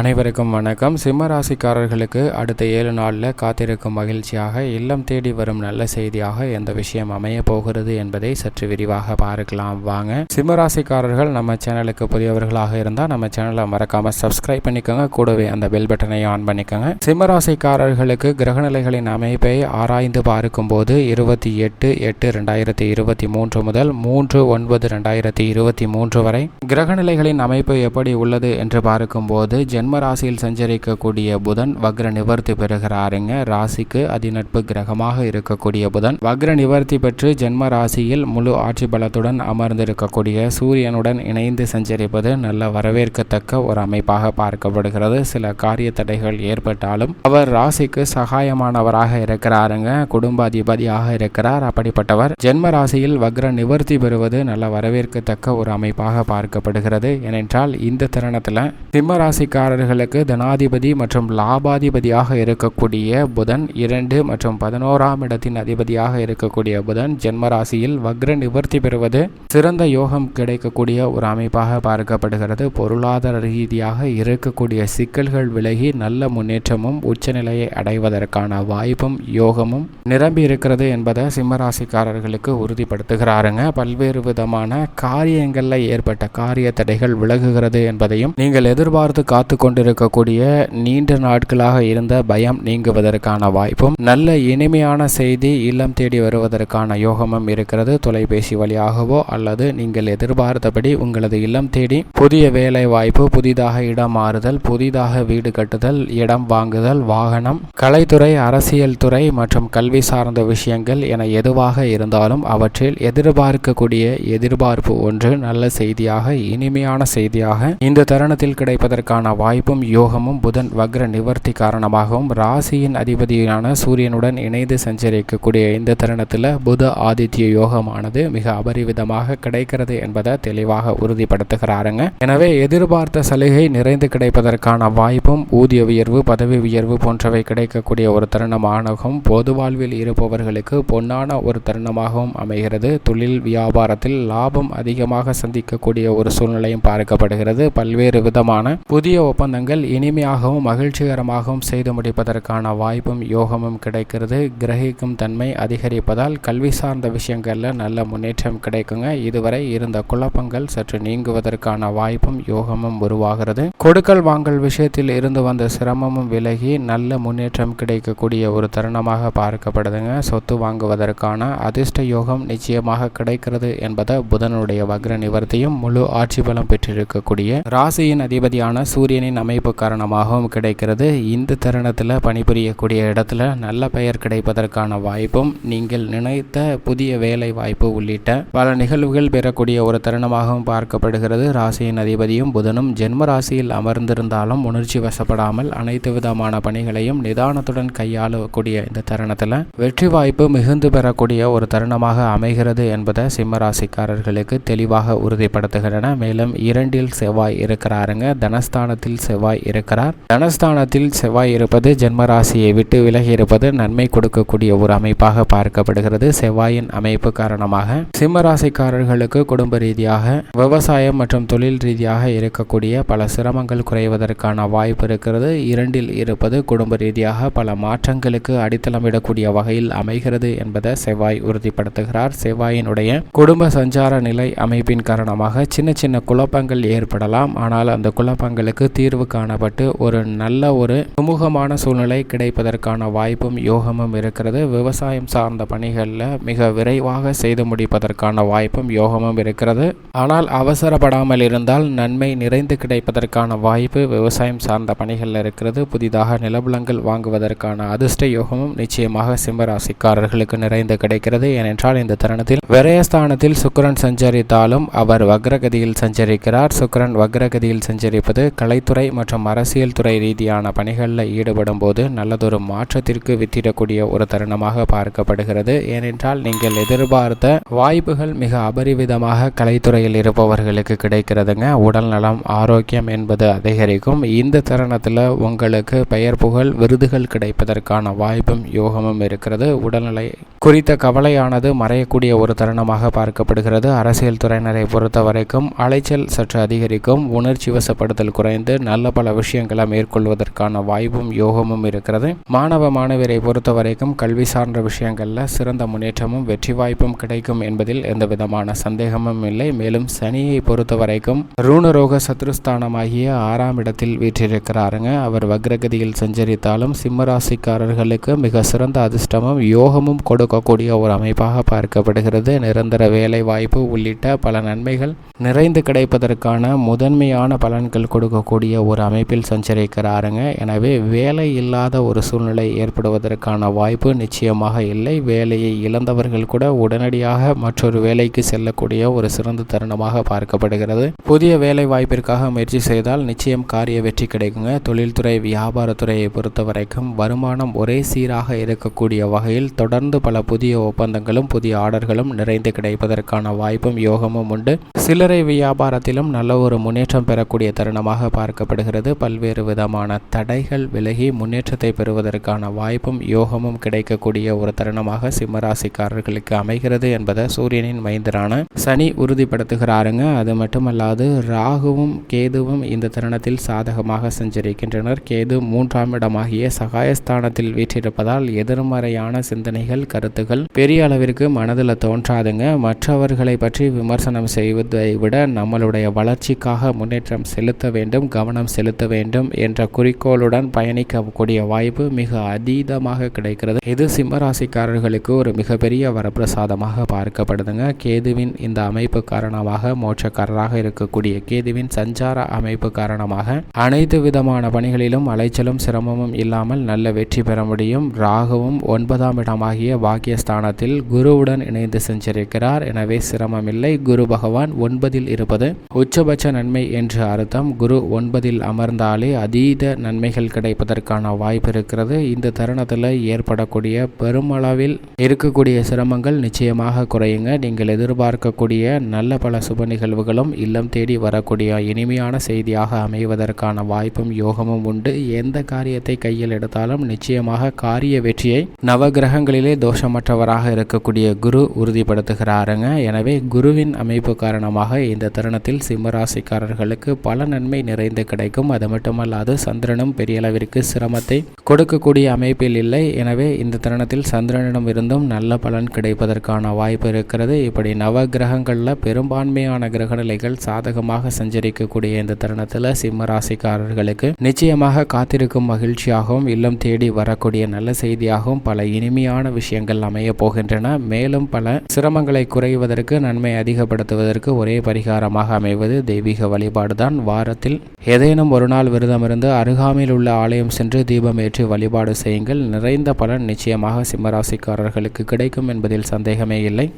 அனைவருக்கும் வணக்கம். சிம்ம ராசிக்காரர்களுக்கு அடுத்த ஏழு நாளில் காத்திருக்கும் மகிழ்ச்சியாக இல்லம் தேடி வரும் நல்ல செய்தியாக எந்த விஷயம் அமைய போகிறது என்பதை சற்று விரிவாக பார்க்கலாம். வாங்க. சிம்ம ராசிக்காரர்கள் நம்ம சேனலுக்கு புதியவர்களாக இருந்தால் நம்ம சேனலை மறக்காம சப்ஸ்கிரைப் பண்ணிக்கோங்க. கூடவே அந்த பெல் பட்டனை ஆன் பண்ணிக்கோங்க. சிம்ம ராசிக்காரர்களுக்கு கிரகநிலைகளின் அமைப்பை ஆராய்ந்து பார்க்கும்போது இருபத்தி எட்டு எட்டு ரெண்டாயிரத்தி இருபத்தி மூன்று முதல் மூன்று ஒன்பது ரெண்டாயிரத்தி இருபத்தி மூன்று வரை கிரகநிலைகளின் அமைப்பு எப்படி உள்ளது என்று பார்க்கும்போது ஜென்ம ராசியில் சஞ்சரிக்கக்கூடிய புதன் வக்ர நிவர்த்தி பெறுகிறாருங்க. ராசிக்கு அதிநட்பு கிரகமாக இருக்கக்கூடிய புதன் வக்ர நிவர்த்தி பெற்று ஜென்ம ராசியில் முழு ஆட்சி பலத்துடன் அமர்ந்திருக்கக்கூடிய சூரியனுடன் இணைந்து சஞ்சரிப்பது நல்ல வரவேற்கத்தக்க ஒரு அமைப்பாக பார்க்கப்படுகிறது. சில காரிய தடைகள் ஏற்பட்டாலும் அவர் ராசிக்கு சகாயமானவராக இருக்கிறாருங்க. குடும்ப அதிபதியாக இருக்கிறார். அப்படிப்பட்டவர் ஜென்ம ராசியில் வக்ர நிவர்த்தி பெறுவது நல்ல வரவேற்கத்தக்க ஒரு அமைப்பாக பார்க்கப்படுகிறது. ஏனென்றால் இந்த தருணத்தில் சிம்ம ராசிக்காரர்களுக்கு தனாதிபதி மற்றும் லாபாதிபதியாக இருக்கக்கூடிய புதன் இரண்டு மற்றும் பதினோராம் இடத்தின் அதிபதியாக இருக்கக்கூடிய புதன் ஜென்மராசியில் வக்ர நிவர்த்தி பெறுவது சிறந்த யோகம் கிடைக்கக்கூடிய ஒரு அமைப்பாக பார்க்கப்படுகிறது. பொருளாதார ரீதியாக இருக்கக்கூடிய சிக்கல்கள் விலகி நல்ல முன்னேற்றமும் உச்சநிலையை அடைவதற்கான வாய்ப்பும் யோகமும் நிரம்பி இருக்கிறது என்பதை சிம்மராசிக்காரர்களுக்கு உறுதிப்படுத்துகிறாருங்க. பல்வேறு விதமான காரியங்களில் ஏற்பட்ட காரிய தடைகள் விலகுகிறது என்பதையும் நீங்கள் எதிர்பார்த்து காத்து கொண்டிருக்கக்கூடிய நீண்ட நாட்களாக இருந்த பயம் நீங்குவதற்கான வாய்ப்பும் நல்ல இனிமையான செய்தி இல்லம் தேடி வருவதற்கான யோகமும் இருக்கிறது. தொலைபேசி வழியாகவோ அல்லது நீங்கள் எதிர்பார்த்தபடி உங்களது இல்லம் தேடி புதிய வேலை வாய்ப்பு புதிதாக இடம் மாறுதல் புதிதாக வீடு கட்டுதல் இடம் வாங்குதல் வாகனம் கலைத்துறை அரசியல் துறை மற்றும் கல்வி சார்ந்த விஷயங்கள் என எதுவாக இருந்தாலும் அவற்றில் எதிர்பார்க்கக்கூடிய எதிர்பார்ப்பு ஒன்று நல்ல செய்தியாக இனிமையான செய்தியாக இந்த தருணத்தில் கிடைப்பதற்கான வாய்ப்பும் யோகமும் புதன் வக்ர நிவர்த்தி காரணமாகவும் ராசியின் அதிபதியான சூரியனுடன் இணைந்து சஞ்சரிக்கக்கூடிய இந்த தருணத்தில் புத ஆதித்ய யோகமானது மிக அபரிவிதமாக கிடைக்கிறது என்பதை தெளிவாக உறுதிப்படுத்துகிறாருங்க. எனவே எதிர்பார்த்த சலுகை நிறைந்து கிடைப்பதற்கான வாய்ப்பும் ஊதிய உயர்வு பதவி உயர்வு போன்றவை கிடைக்கக்கூடிய ஒரு தருணமாகவும் பொது வாழ்வில் இருப்பவர்களுக்கு பொன்னான ஒரு தருணமாகவும் அமைகிறது. தொழில் வியாபாரத்தில் லாபம் அதிகமாக சந்திக்கக்கூடிய ஒரு சூழ்நிலையும் பார்க்கப்படுகிறது. பல்வேறு விதமான புதிய ஒப்பந்தங்கள் இனிமையாகவும் மகிழ்ச்சிகரமாகவும் செய்து முடிப்பதற்கான வாய்ப்பும் யோகமும் கிடைக்கிறது. கிரகிக்கும் தன்மை அதிகரிப்பதால் கல்வி சார்ந்த விஷயங்களில் நல்ல முன்னேற்றம் கிடைக்குங்க. இதுவரை இருந்த குழப்பங்கள் சற்று நீங்குவதற்கான வாய்ப்பும் யோகமும் உருவாகிறது. கொடுக்கல் வாங்கல் விஷயத்தில் இருந்து வந்த சிரமமும் விலகி நல்ல முன்னேற்றம் கிடைக்கக்கூடிய ஒரு தருணமாக பார்க்கப்படுதுங்க. சொத்து வாங்குவதற்கான அதிர்ஷ்ட யோகம் நிச்சயமாக கிடைக்கிறது என்பதை புதனுடைய வக்ர நிவர்த்தியும் முழு ஆட்சி பலம் பெற்றிருக்கக்கூடிய ராசியின் அதிபதியான சூரியனின் அமைப்பு காரணமாகவும் கிடைக்கிறது. இந்த தருணத்தில் பணிபுரியக்கூடிய இடத்துல நல்ல பெயர் கிடைப்பதற்கான வாய்ப்பும் நீங்கள் நினைத்த புதிய வேலை வாய்ப்பு உள்ளிட்ட பல நிகழ்வுகள் பெறக்கூடிய ஒரு தருணமாகவும் பார்க்கப்படுகிறது. ராசியின் அதிபதியும் புதனும் ஜென்ம ராசியில் அமர்ந்திருந்தாலும் உணர்ச்சி வசப்படாமல் அனைத்து விதமான பணிகளையும் நிதானத்துடன் கையாளக்கூடிய இந்த தருணத்தில் வெற்றி வாய்ப்பு மிகுந்து பெறக்கூடிய ஒரு தருணமாக அமைகிறது என்பதை சிம்மராசிக்காரர்களுக்கு தெளிவாக உறுதிப்படுத்துகின்றன. மேலும் இரண்டில் செவ்வாய் இருக்கிறாருங்க. தனஸ்தானத்தில் செவ்வாய் இருக்கிறார். தனஸ்தானத்தில் செவ்வாய் இருப்பது ஜென்ம ராசியை விட்டு விலகி இருப்பது நன்மை கொடுக்கக்கூடிய ஒரு அமைப்பாக பார்க்கப்படுகிறது. செவ்வாயின் அமைப்பு காரணமாக சிம்ம ராசிக்காரர்களுக்கு குடும்ப ரீதியாக விவசாயம் மற்றும் தொழில் ரீதியாக இருக்கக்கூடிய பல சிரமங்கள் குறைவதற்கான வாய்ப்பு இருக்கிறது. இரண்டில் இருப்பது குடும்ப ரீதியாக பல மாற்றங்களுக்கு அடித்தளமிடக்கூடிய வகையில் அமைகிறது என்பதை செவ்வாய் உறுதிப்படுத்துகிறார். செவ்வாயினுடைய குடும்ப சஞ்சார நிலை அமைப்பின் காரணமாக சின்ன சின்ன குழப்பங்கள் ஏற்படலாம். ஆனால் அந்த குழப்பங்களுக்கு தீர்வு காணப்பட்டு ஒரு நல்ல ஒரு சுமூகமான சூழ்நிலை கிடைப்பதற்கான வாய்ப்பும் யோகமும் இருக்கிறது. விவசாயம் சார்ந்த பணிகளில் மிக விரைவாக செய்து முடிப்பதற்கான வாய்ப்பும் யோகமும் இருக்கிறது. ஆனால் அவசரப்படாமல் இருந்தால் நன்மை நிறைந்து கிடைப்பதற்கான வாய்ப்பு விவசாயம் சார்ந்த பணிகளில் இருக்கிறது. புதிதாக நிலபுலங்கள் வாங்குவதற்கான அதிர்ஷ்ட யோகமும் நிச்சயமாக சிம்மராசிக்காரர்களுக்கு நிறைந்து கிடைக்கிறது. ஏனென்றால் இந்த தருணத்தில் விரயஸ்தானத்தில் சுக்கரன் சஞ்சரித்தாலும் அவர் வக்ரகதியில் சஞ்சரிக்கிறார். சுக்கரன் வக்ரகதியில் சஞ்சரிப்பது கலைத்துறை மற்றும் அரசியல் துறை ரீதியான பணிகளில் ஈடுபடும் போது நல்லதொரு மாற்றத்திற்கு வித்திடக்கூடிய ஒரு தருணமாக பார்க்கப்படுகிறது. ஏனென்றால் நீங்கள் எதிர்பார்த்த வாய்ப்புகள் மிக அபரிவிதமாக கலைத்துறையில் இருப்பவர்களுக்கு கிடைக்கிறதுங்க. உடல் நலம் ஆரோக்கியம் என்பது அதிகரிக்கும். இந்த தருணத்தில் உங்களுக்கு பெயர் புகழ் விருதுகள் கிடைப்பதற்கான வாய்ப்பும் யோகமும் இருக்கிறது. உடல்நிலை குறித்த கவலையானது மறையக்கூடிய ஒரு தருணமாக பார்க்கப்படுகிறது. அரசியல் துறையினரை பொறுத்த வரைக்கும் அலைச்சல் சற்று அதிகரிக்கும். உணர்ச்சி வசப்படுதல் குறைந்து நல்ல பல விஷயங்களை மேற்கொள்வதற்கான வாய்ப்பும் யோகமும் இருக்கிறது. மாணவ மாணவியரை பொறுத்த வரைக்கும் கல்வி சார்ந்த விஷயங்களில் சிறந்த முன்னேற்றமும் வெற்றி வாய்ப்பும் கிடைக்கும் என்பதில் எந்த விதமான சந்தேகமும் இல்லை. மேலும் சனியை பொறுத்த வரைக்கும் ரூணரோக சத்ருஸ்தானமாகிய ஆறாம் இடத்தில் வீற்றிருக்கிறாருங்க. அவர் வக்ரகதியில் சஞ்சரித்தாலும் சிம்மராசிக்காரர்களுக்கு மிக சிறந்த அதிர்ஷ்டமும் யோகமும் கொடுக்கும். கொடுக்கக்கூடிய ஒரு அமைப்பாக பார்க்கப்படுகிறது. நிரந்தர வேலை வாய்ப்பு உள்ளிட்ட பல நன்மைகள் நிறைந்து கிடைப்பதற்கான முதன்மையான பலன்கள் கொடுக்கக்கூடிய ஒரு அமைப்பில் சஞ்சரிக்கிறாருங்க. எனவே வேலை இல்லாத ஒரு சூழ்நிலை ஏற்படுவதற்கான வாய்ப்பு நிச்சயமாக இல்லை. வேலையை இழந்தவர்கள் கூட உடனடியாக மற்றொரு வேலைக்கு செல்லக்கூடிய ஒரு சிறந்த தருணமாக பார்க்கப்படுகிறது. புதிய வேலை வாய்ப்பிற்காக முயற்சி செய்தால் நிச்சயம் காரிய வெற்றி கிடைக்குங்க. தொழில்துறை வியாபாரத்துறையை பொறுத்த வரைக்கும் வருமானம் ஒரே சீராக இருக்கக்கூடிய வகையில் தொடர்ந்து பல புதிய ஒப்பந்தங்களும் புதிய ஆர்டர்களும் நிறைந்து கிடைப்பதற்கான வாய்ப்பும் யோகமும் உண்டு. சில்லறை வியாபாரத்திலும் நல்ல ஒரு முன்னேற்றம் பெறக்கூடிய தருணமாக பார்க்கப்படுகிறது. பல்வேறு விதமான தடைகள் விலகி முன்னேற்றத்தை பெறுவதற்கான வாய்ப்பும் யோகமும் கிடைக்கக்கூடிய ஒரு தருணமாக சிம்மராசிக்காரர்களுக்கு அமைகிறது என்பதை சூரியனின் மைந்தரான சனி உறுதிப்படுத்துகிறாருங்க. அது மட்டுமல்லாது ராகுவும் கேதுவும் இந்த தருணத்தில் சாதகமாக சஞ்சரிக்கின்றனர். கேது மூன்றாம் இடமாகிய சகாயஸ்தானத்தில் வீற்றிருப்பதால் எதிர்மறையான சிந்தனைகள் கருத்துகள் பெரிய அளவிற்கு மனதில் தோன்றாதுங்க. மற்றவர்களை பற்றி விமர்சனம் செய்வதை விட நம்மளுடைய வளர்ச்சிக்காக முன்னேற்றம் செலுத்த வேண்டும் கவனம் செலுத்த வேண்டும் என்ற குறிக்கோளுடன் பயணிக்கக்கூடிய வாய்ப்பு மிக அதீதமாக கிடைக்கிறது. இது சிம்மராசிக்காரர்களுக்கு ஒரு மிகப்பெரிய வரப்பிரசாதமாக பார்க்கப்படுதுங்க. கேதுவின் இந்த அமைப்பு காரணமாக மோட்சக்காரராக இருக்கக்கூடிய கேதுவின் சஞ்சார அமைப்பு காரணமாக அனைத்து விதமான பணிகளிலும் அலைச்சலும் சிரமமும் இல்லாமல் நல்ல வெற்றி பெற முடியும். ராகுவும் ஒன்பதாம் இடமாகிய பாக்கியஸ்தானத்தில் குருவுடன் இணைந்து சென்றிருக்கிறார். எனவே சிரமமில்லை. குரு பகவான் ஒன்பதில் இருப்பது உச்சபட்ச நன்மை என்று அர்த்தம். குரு ஒன்பதில் அமர்ந்தாலே அதீத நன்மைகள் கிடைப்பதற்கான வாய்ப்பு இருக்கிறது. இந்த தருணத்தில் ஏற்படக்கூடிய பெருமளவில் இருக்கக்கூடிய சிரமங்கள் நிச்சயமாக குறையுங்க. நீங்கள் எதிர்பார்க்கக்கூடிய நல்ல பல சுப நிகழ்வுகளும் இல்லம் தேடி வரக்கூடிய இனிமையான செய்தியாக அமைவதற்கான வாய்ப்பும் யோகமும் உண்டு. எந்த காரியத்தை கையில் எடுத்தாலும் நிச்சயமாக காரிய வெற்றியை நவகிரகங்களிலே தோஷமற்றவராக இருக்கக்கூடிய குரு உறுதிப்படுத்துகிறாருங்க. எனவே குருவின் அமைப்பு காரணமாக இந்த தருணத்தில் சிம்மராசிக்காரர்களுக்கு பல நன்மை நிறைந்து கிடைக்கும். அது மட்டுமல்லாது சந்திரனும் பெரிய அளவிற்கு சிரமத்தை கொடுக்கக்கூடிய அமைப்பில் இல்லை. எனவே இந்த தருணத்தில் சந்திரனிடம் இருந்தும் நல்ல பலன் கிடைப்பதற்கான வாய்ப்பு இருக்கிறது. இப்படி நவ கிரகங்களில் பெரும்பான்மையான கிரகநிலைகள் சாதகமாக சஞ்சரிக்கக்கூடிய இந்த தருணத்தில் சிம்மராசிக்காரர்களுக்கு நிச்சயமாக காத்திருக்கும் மகிழ்ச்சியாகவும் இல்லம் தேடி வரக்கூடிய நல்ல செய்தியாகவும் பல இனிமையான விஷயங்கள் அமைய போகின்றன. மேலும் பல சிரமங்களை குறைவதற்கு நன்மை அதிகப்படுத்துவதற்கு ஒரே பரிகாரமாக அமைவது தெய்வீக வழிபாடுதான். வாரத்தில் ஏதேனும் ஒரு நாள் விரதமிருந்து அருகாமையில் உள்ள ஆலயம் சென்று தீபம் ஏற்றி வழிபாடு செய்யுங்கள். நிறைந்த பலன் நிச்சயமாக சிம்மராசிக்காரர்களுக்கு கிடைக்கும் என்பதில் சந்தேகமே இல்லை.